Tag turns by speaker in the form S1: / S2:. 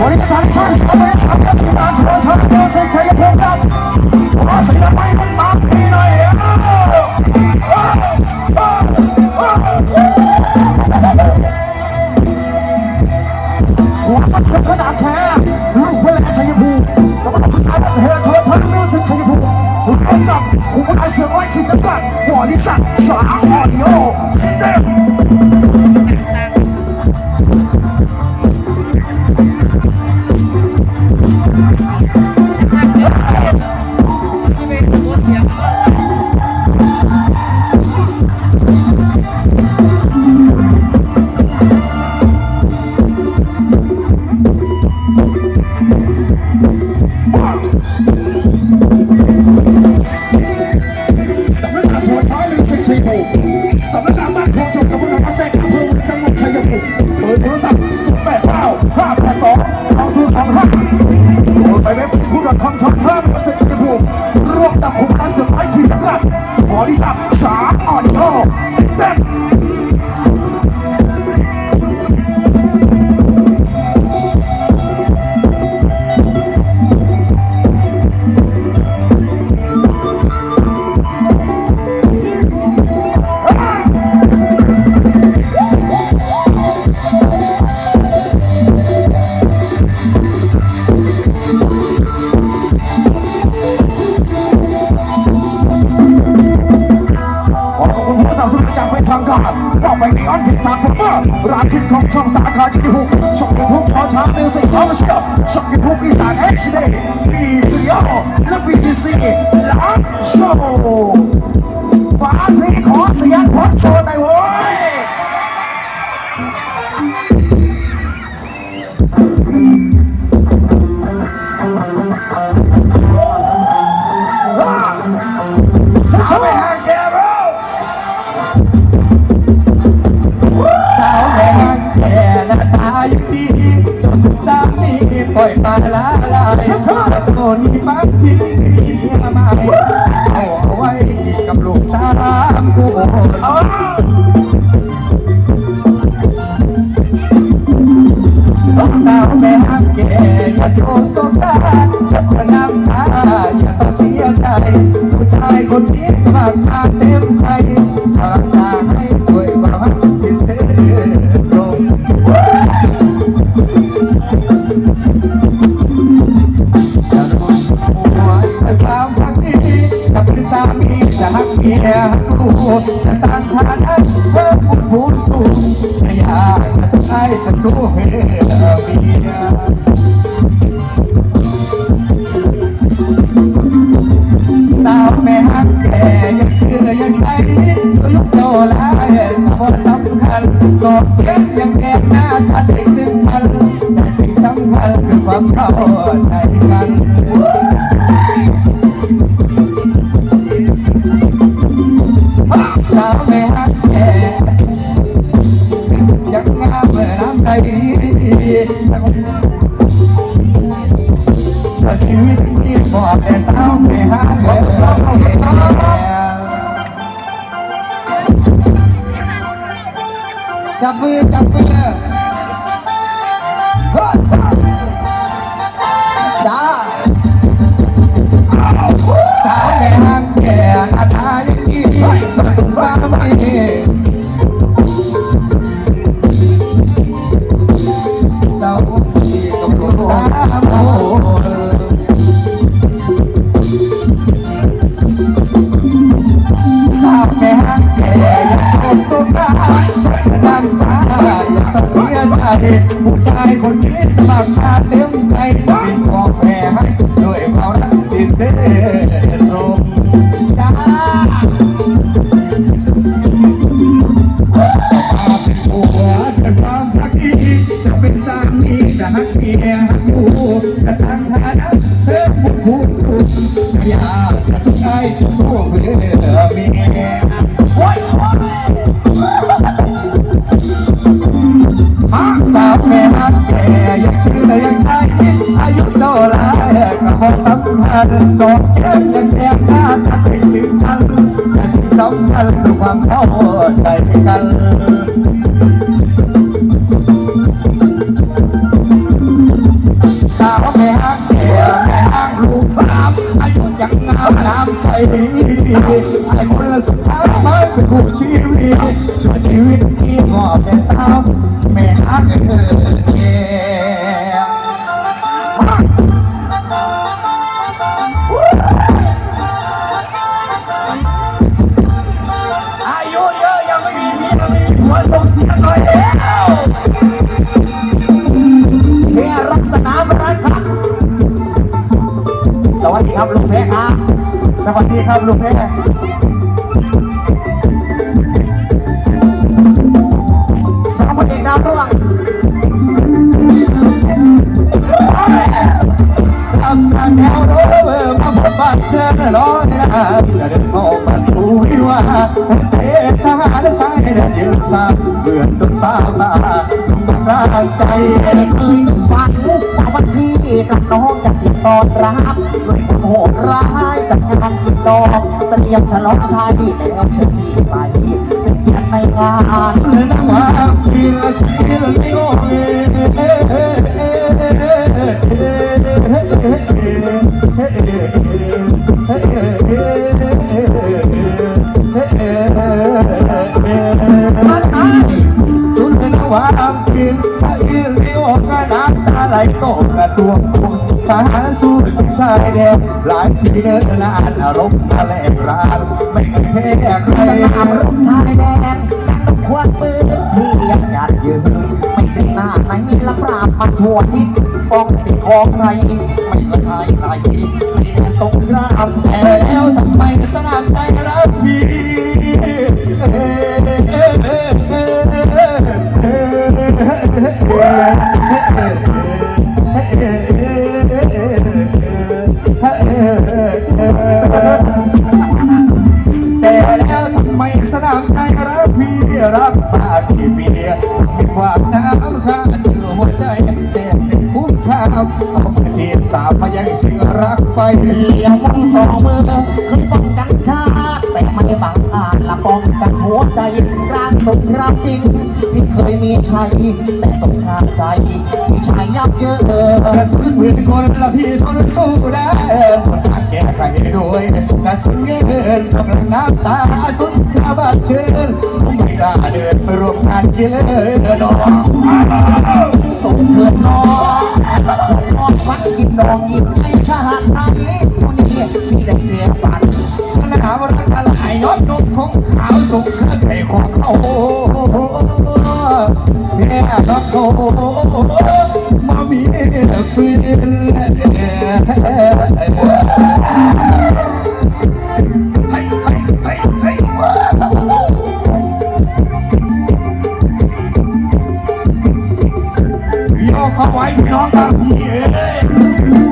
S1: บริษั Thank you. 2 2 0 2 5โทรไปเว็บผู้ดอทคอมช็อปเทอร์มิวสิกชัยภูมิร่วมกับคุมการเสื่อไม้ขีดจำกัดบริษัทสาออดิโอซิสเต็ม ไปนี้ออนทิศสามฟอร์เมอร์ร้านคิดของช่องสาขาชิคกี้พายช่องยูทูบขอช้างมิวสิกออฟเชียลช่องยูทูบอีสานเอชดีบีสตูดิโอและบีทีซีไลฟ์โชว์ฝาเพลงขอเสียงพอดโชว์หน่อยเว้ย
S2: อยปลาละลายโทนี้ฟังที่ดีมาใหม่เอาไว้กับลูกสามกูสาวแม่ฮักแกอย่าโศกโศกตาจะจะนำตาอย่าเสียใจผู้ชายคนนี้สมัครมาเต็มใจ สามีจะหักเมียหักลูกจะสร้างฐานะเพิ่มพูนสูงไม่อยากจะทุกข์ให้จะสู้เพื่อเมีย จดีจะชีวิตที่บอกแต่สาวแม่ฮักแก่จับมือจับมือ ยใจผู้ชายคนนี้สมัครมาเต็มใจเป็นของแม่ให้ด้วยความรักที่เสียตรงจ้าจะมาเป็นผัวจะความรักดีจะเป็นสามีจะหักเมีย สาวแม่ฮักแก่ยังชื่แต่ยังใส่อายุเจ้าหลายก็คงสำคัญจบแก้มยังแก้หน้าตาติดถึงกันแต่ที่สำคัญคือความเข้าใจกันสาวแม่ฮักแก่แม่ฮักลูกสาม
S3: อายุยังงามน้ำใจ รักสนามรักครับ สวัสดีครับลุงเพชรครับ
S2: สวัสดีครับลุงแม่
S3: สองคนเอกดาวร่วง
S2: ทำทางแนวโน้มมาบทบาทเชิญร้อนนะจะเดินมองมันดูว่าเจตทหารชายเดินยืนชาเบื่อดุตาตาดุมกลาใจ
S3: เคยนึกฝัน กับน้องจะติดตอนรับด้วยความโหดร้ายจากงานกินดอกเตรียมฉลองชายแล้วเชิญพี่ไปเป็นเกียรติในงาน
S2: เดินมาพีละสีละไม่โง่สุ ตกกระทวงทวงทหารสู้สิชายแดนหลายปีเดินนานอารมณ์มาแลกรานไม่เคยแพ้ใคร
S3: สนามรบชายแดนต้องควงปืนพี่ยังหยัดยืนไม่เป็นหน้าไหนละปราบมาทั่วทิศป้องสิ่งของใครไม่ละทายใครไม่ได้สงคราม
S2: แต่แล้วทำ รักไปเห
S3: ลี่ยมวังสองมือเคยป้องกันชาติแต่ไม่บังอาจละป้องกันหัวใจร่างสงครามจริงพี่เคยมีชัยแต่สงครามใจพี่ชายยับเยิน
S2: กระสุนปืนคนละพี่ทนสู้ได้คนอาจแก้ไขด้วยกระสุนเงินกำลังน้ำตาสุดข้าบาดเชิญผมไม่กล้าเดินไปร่วมงานกินเลยน้อง
S3: ส่งเถิดน้องนอนฟัดกินดองยิงไอ้ท ได้เรียนฝัน
S2: สนามรักอะไรยอดนกของขาวสุขข้าไข่ของเขาแม่รักเขามามีปืนให้ให้ให้ให้ยกเข้าไว้พี่น้องครับพี่เอ้ย